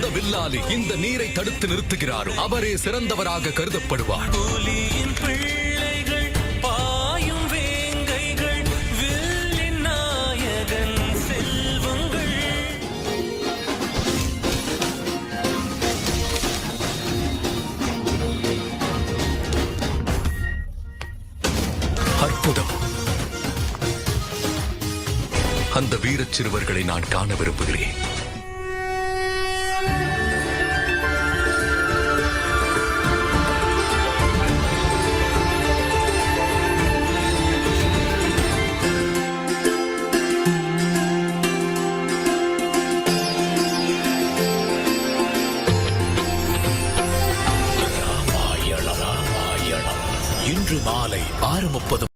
பலசாலி இந்த நீரை தடுத்து நிறுத்துகிறாரோ அவரே சிறந்தவராக கருதப்படுவார். புலியின் பிள்ளைகள் பாயும் வேங்கைகள் வில்லின் நாயகன் செல்வங்கள். அற்புதம். அந்த வீரச் சிறுவர்களை நான் காண விரும்புகிறேன். இன்று மாலை ஆறு முப்பது